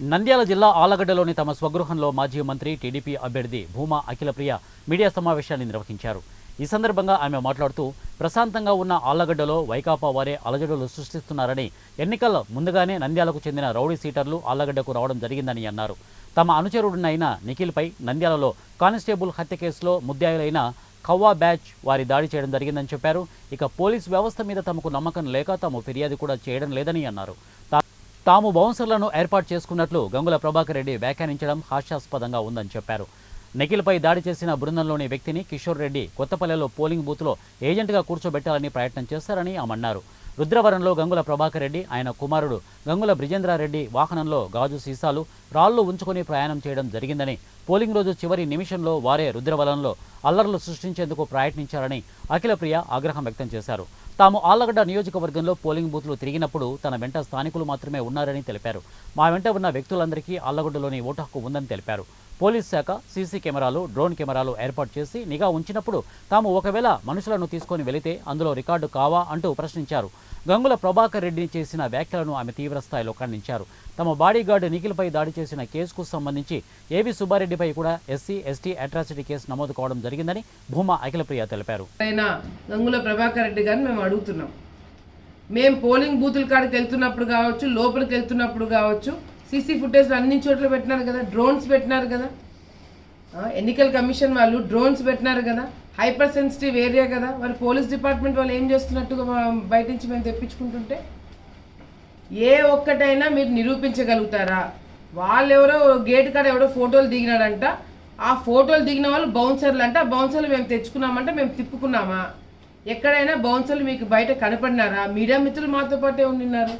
నంద్యాల జిల్లా ఆలగడ్డలోని తమ స్వగృహంలో మాజీ మంత్రి టీడీపీ అభ్యర్థి భూమా అఖిలప్రియ మీడియా సమావేశాన్ని నిర్వహించారు. ఈ సందర్భంగా ఆమె మాట్లాడుతూ ప్రశాంతంగా ఉన్న ఆళ్ళగడ్డలో వైకాపా వారే అలజడులు సృష్టిస్తున్నారని ఎన్నికల ముందుగానే నంద్యాలకు చెందిన రౌడీ సీటర్లు ఆళ్ళగడ్డకు రావడం జరిగిందని అన్నారు. తమ అనుచరుడినైన నిఖిల్పై నంద్యాలలో కానిస్టేబుల్ హత్య కేసులో ముద్దాయిలైన కవ్వా బ్యాచ్ వారి దాడి చేయడం జరిగిందని చెప్పారు. ఇక పోలీస్ వ్యవస్థ మీద తమకు నమ్మకం లేక తాము ఫిర్యాదు కూడా చేయడం లేదని అన్నారు. తాము బౌన్సర్లను ఏర్పాటు చేసుకున్నట్లు గంగుల ప్రభాకర్ రెడ్డి వ్యాఖ్యానించడం హాస్యాస్పదంగా ఉందని చెప్పారు. నిఖిల్పై దాడి చేసిన బృందంలోని వ్యక్తిని కిషోర్ రెడ్డి కొత్తపల్లెలో పోలింగ్ బూత్లో ఏజెంట్గా కూర్చోబెట్టాలని ప్రయత్నం చేస్తారని ఆమన్నారు రుద్రవరంలో గంగుల ప్రభాకర్ రెడ్డి ఆయన కుమారుడు గంగుల బ్రిజేంద్రారెడ్డి వాహనంలో గాజు సీసాలు రాళ్ళు ఉంచుకొని ప్రయాణం చేయడం జరిగిందని పోలింగ్ రోజు చివరి నిమిషంలో వారే రుద్రవరంలో అల్లర్లు సృష్టించేందుకు ప్రయత్నించారని అఖిలప్రియ ఆగ్రహం వ్యక్తం చేశారు. తాము ఆళ్ళగడ్డ నియోజకవర్గంలో పోలింగ్ బూత్లు తిరిగినప్పుడు తన వెంట స్థానికులు మాత్రమే ఉన్నారని తెలిపారు. మా వెంట ఉన్న వ్యక్తులందరికీ ఆళ్ళగడ్డలోని ఓటు హక్కు ఉందని తెలిపారు. పోలీస్ శాఖ సీసీ కెమెరాలు డ్రోన్ కెమెరాలు ఏర్పాటు చేసి నిఘా ఉంచినప్పుడు తాము ఒకవేళ మనుషులను తీసుకొని వెళితే అందులో రికార్డు కావా అంటూ ప్రశ్నించారు. గంగుల ప్రభాకర్ రెడ్డిని చేసిన వ్యాఖ్యలను ఆమె తీవ్రస్థాయిలో ఖండించారు. తమ బాడీగార్డ్ నిఖిల్పై దాడి చేసిన కేసుకు సంబంధించి ఏవి సుబ్బారెడ్డిపై కూడా ఎస్సీ ఎస్టీ అట్రాసిటీ కేసు నమోదు కావడం జరిగిందని భూమా అఖిలప్రియ తెలిపారు. గంగుల ప్రభాకర్ రెడ్డి గారిని మేము అడుగుతున్నాం. మేము పోలింగ్ బూతుల కాడికి వెళ్తున్నప్పుడు కావచ్చు లోపలికి వెళ్తున్నప్పుడు కావచ్చు సీసీ ఫుటేజ్ అన్ని చోట్ల పెట్టినారు కదా డ్రోన్స్ పెట్టినారు కదా. ఎన్నికల కమిషన్ వాళ్ళు డ్రోన్స్ పెట్టినారు కదా హైపర్ సెన్సిటివ్ ఏరియా కదా మరి పోలీస్ డిపార్ట్మెంట్ వాళ్ళు ఏం చేస్తున్నట్టుగా బయట నుంచి మేము తెప్పించుకుంటుంటే? ఏ ఒక్కటైనా మీరు నిరూపించగలుగుతారా? వాళ్ళెవరో గేట్ కాడ ఎవడో ఫోటోలు దిగినాడంట ఆ ఫోటోలు దిగిన వాళ్ళు బౌన్సర్లు అంటే ఆ బౌన్సర్లు మేము తెచ్చుకున్నామంటే మేము తిప్పుకున్నామా? ఎక్కడైనా బౌన్సర్లు మీకు బయట కనపడినారా? మీడియా మిత్రులు మాతో పాటే ఉండినారు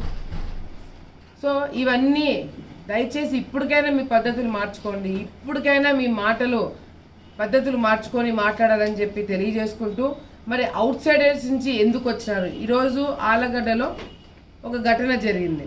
సో ఇవన్నీ దయచేసి ఇప్పటికైనా మీ పద్ధతులు మార్చుకోండి. ఇప్పటికైనా మీ మాటలు పద్ధతులు మార్చుకొని మాట్లాడాలని చెప్పి తెలియజేసుకుంటూ మరి అవుట్ సైడర్స్ నుంచి ఎందుకు వచ్చినారు? ఈరోజు ఆలగడ్డలో ఒక ఘటన జరిగింది.